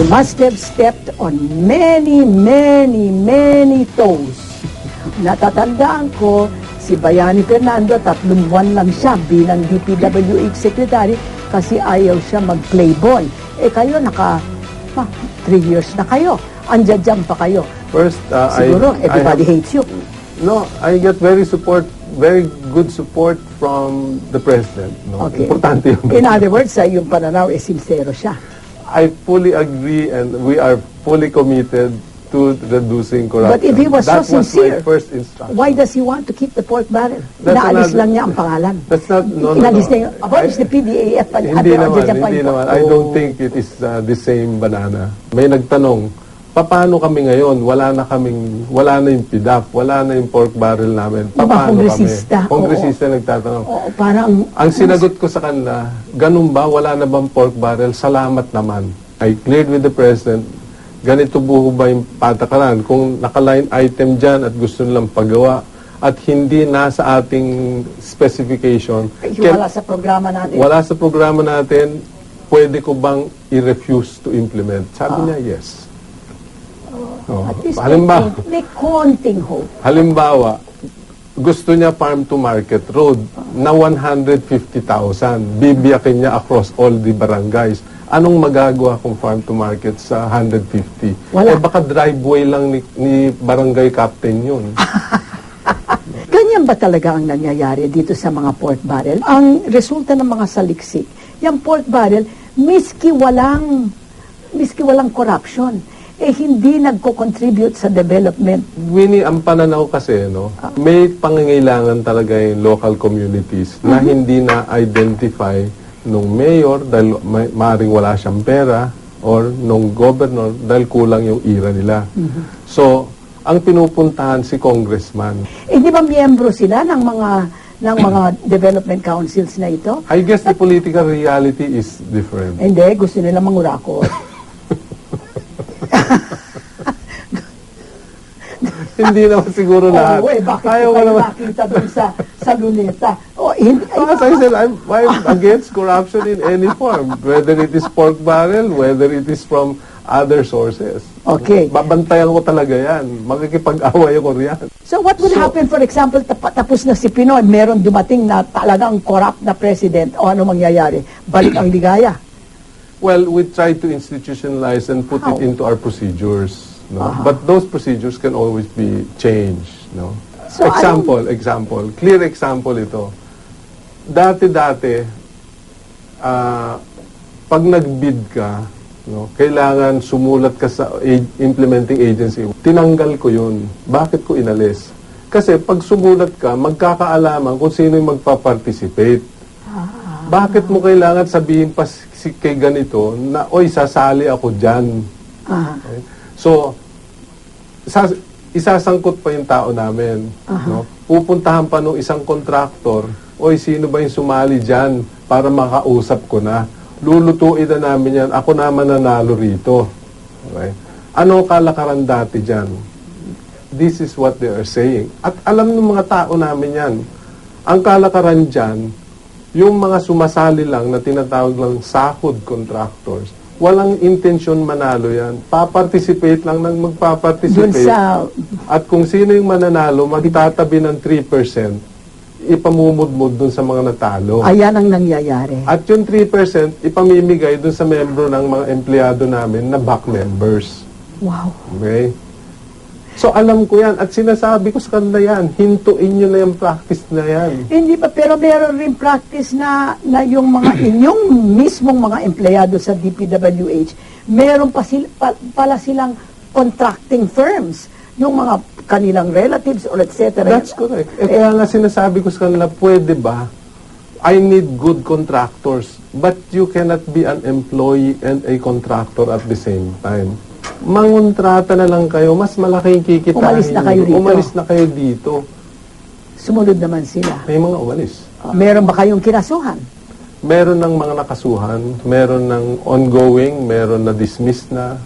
You must have stepped on many, many, many toes. Natatandaan ko, si Bayani Fernando, tatlong buwan lang siya bilang DPWH Secretary kasi ayaw siya mag-playboy. Eh kayo, naka, ah, three years na kayo. Andiyan pa kayo. First, uh, Siguro, I, everybody I have, hates you. No, I get very support, very good support from the president. No? Okay. Importante yun. In other words, sa iyong pananaw, eh, sincero siya. I fully agree and we are fully committed to reducing corruption. But if he was so that was sincere, my first instruction. Why does he want to keep the pork barrel? That's Inaalis another- lang niya ang pangalan. That's not, no, no, Inalis no. niya yung, about the PDAF pa Hindi naman, andyan pa hindi naman. I don't Oh. think it is uh, the same banana. May nagtanong, paano kami ngayon? Wala na kaming, wala na yung PIDAP, wala na yung pork barrel namin. Paano kongresista? kami? Kongresista nagtatanong. Oo, parang, Ang sinagot ko sa kanila, ganun ba, wala na bang pork barrel? Salamat naman. I cleared with the President, ganito buho ba yung patakaran? Kung nakaline item dyan at gusto nilang pagawa at hindi nasa ating specification, ay, wala sa programa natin. wala sa programa natin, pwede ko bang i-refuse to implement? Sabi niya, yes. Oh, At least halimbawa, may, may konting hope. halimbawa, gusto niya farm to market road na 150,000. Bibiyakin niya across all the barangays. Anong magagawa kung farm to market sa 150? Wala. Eh baka driveway lang ni, ni barangay captain yun. Ganyan ba talaga ang nangyayari dito sa mga pork barrel? Ang resulta ng mga saliksik, yung pork barrel, miski walang, miski walang corruption, eh hindi nagko-contribute sa development. Winnie, ang pananaw kasi, no, may pangangailangan talaga yung local communities na hindi na-identify nung mayor dahil may, maaaring wala siyang pera or nung governor dahil kulang yung ira nila. So, ang pinupuntahan si congressman. Eh di ba miyembro sila ng mga ng mga development councils na ito? I guess the political reality is different. Hindi, gusto nila mangurakot. hindi naman siguro lahat. Oo, eh, bakit Ayaw ko naman. nakita dun sa, sa luneta? O, hindi, ay, As I said, I'm, I'm against corruption in any form, whether it is pork barrel, whether it is from other sources. Okay. Babantayan ko talaga yan. Makikipag-away ako riyan. So what would happen, for example, tap- tapos na si Pinoy, meron dumating na talagang corrupt na president, o ano mangyayari? Balik ang ligaya. Well, we try to institutionalize and put How? it into our procedures. No? Ah. But those procedures can always be changed. No? So, example, example. Clear example ito. Dati-dati, ah, pag nag-bid ka, no, kailangan sumulat ka sa implementing agency. Tinanggal ko yun. Bakit ko inalis? Kasi pag sumulat ka, magkakaalaman kung sino yung magpa-participate. Bakit mo kailangan sabihin pa si kay ganito na, oy, sasali ako dyan. Ah, Okay? So, isa, isasangkot pa yung tao namin. No? Pupuntahan pa nung isang kontraktor, oy, sino ba yung sumali dyan para makausap ko na? Lulutuin na namin yan. Ako naman nanalo rito. Okay? Ano kalakaran dati dyan? This is what they are saying. At alam ng mga tao namin yan. Ang kalakaran dyan, yung mga sumasali lang na tinatawag lang sahod contractors, walang intensyon manalo yan. Pa-participate lang ng dun magpa-participate. sa, At kung sino yung mananalo, magtatabi ng 3%, ipamumudmud dun sa mga natalo. ayan ang nangyayari. At yung 3%, ipamimigay dun sa membro ng mga empleyado namin na back members. Wow. Okay? So alam ko yan at sinasabi ko sa kanila yan, hintuin nyo na yung practice na yan. Hindi pa, pero meron rin practice na, na yung mga inyong mismong mga empleyado sa DPWH, meron pa sila, pa- pala silang contracting firms. Yung mga kanilang relatives or etc. That's correct. Eh, kaya nga sinasabi ko sa kanila, pwede ba? I need good contractors, but you cannot be an employee and a contractor at the same time. Mangontrata na lang kayo, mas malaking kikitain. Umalis na kayo dito. Umalis na kayo dito. Sumunod naman sila. May mga umalis. Ah, meron ba kayong kinasuhan? Meron ng mga nakasuhan, meron ng ongoing, meron na dismissed na,